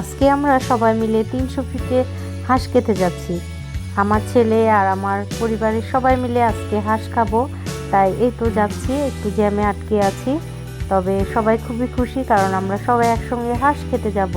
আজকে আমরা সবাই মিলে তিনশো ফিটে হাঁস খেতে যাচ্ছি। আমার ছেলে আর আমার পরিবারের সবাই মিলে আজকে হাঁস খাব। তাই এই তো যাচ্ছি, একটু জ্যামে আটকে আছি। তবে সবাই খুবই খুশি কারণ আমরা সবাই একসঙ্গে হাঁস খেতে যাব।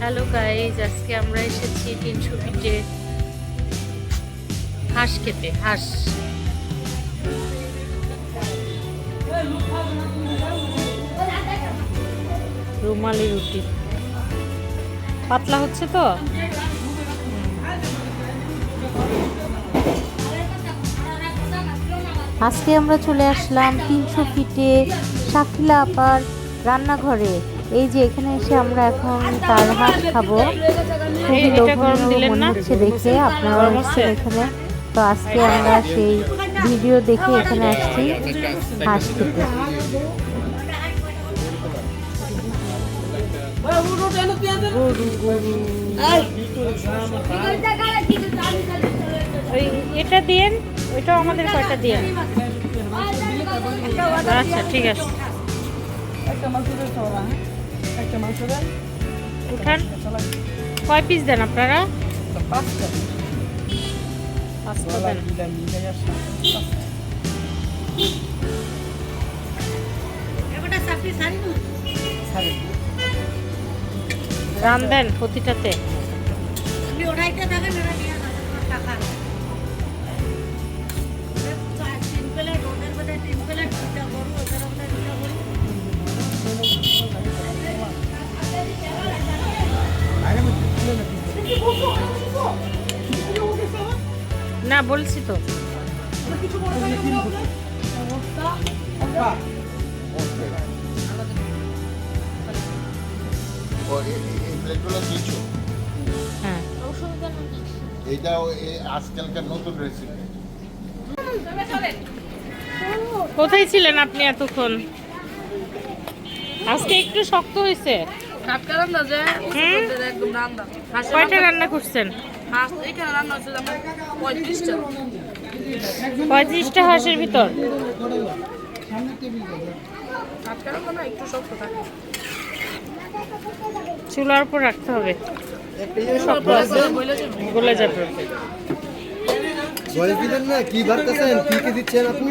হ্যালো গাইজ আজকে আমরা এসেছি তিনশো ফিটে হাঁস খেতে, হাঁস। রুমালি রুটি। পাতলা হচ্ছে তো? আজকে আমরা চলে আসলাম তিনশো ফিটে শাকিলা আপার রান্নাঘরে। এই যে এখানে এসে আমরা এখন তার হাঁস খাব। খুবই লোভনীয় মনে হচ্ছে দেখে। আপনারা গরম হচ্ছে? এখানে। তো আজকে আমরা সেই ভিডিও দেখে এখানে আসছি হাঁস খেতে। ওই এটা দিয়েন ওইটাও আমাদের কয়টা দিয়েন? আচ্ছা ঠিক আছে। একটা মাংস দেন। উঠান। কয় পিস দেন আপনারা? পাঁচটা দেন। রান দেন প্রতিটাতে। না বলছি তো ও এ- এই প্লেটগুলো দিচ্ছো হ্যাঁ। আজকালকার নতুন রেসিপি কোথায় ছিলেন আপনি এতক্ষণ? আজকে একটু শক্ত হয়েছে কয়টা রান্না করছেন? হাঁস এখানে রান্না হচ্ছে আমার পঁয়ত্রিশটা পঁয়ত্রিশটা হাঁসের ভিতর একটু শক্ত থাকে চুলার উপর রাখতে হবে গলে যাবে বয়স দিলেন না কি ভাবতেছেন কি কি দিচ্ছেন আপনি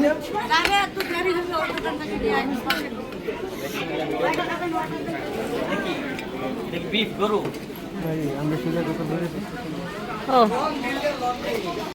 ও।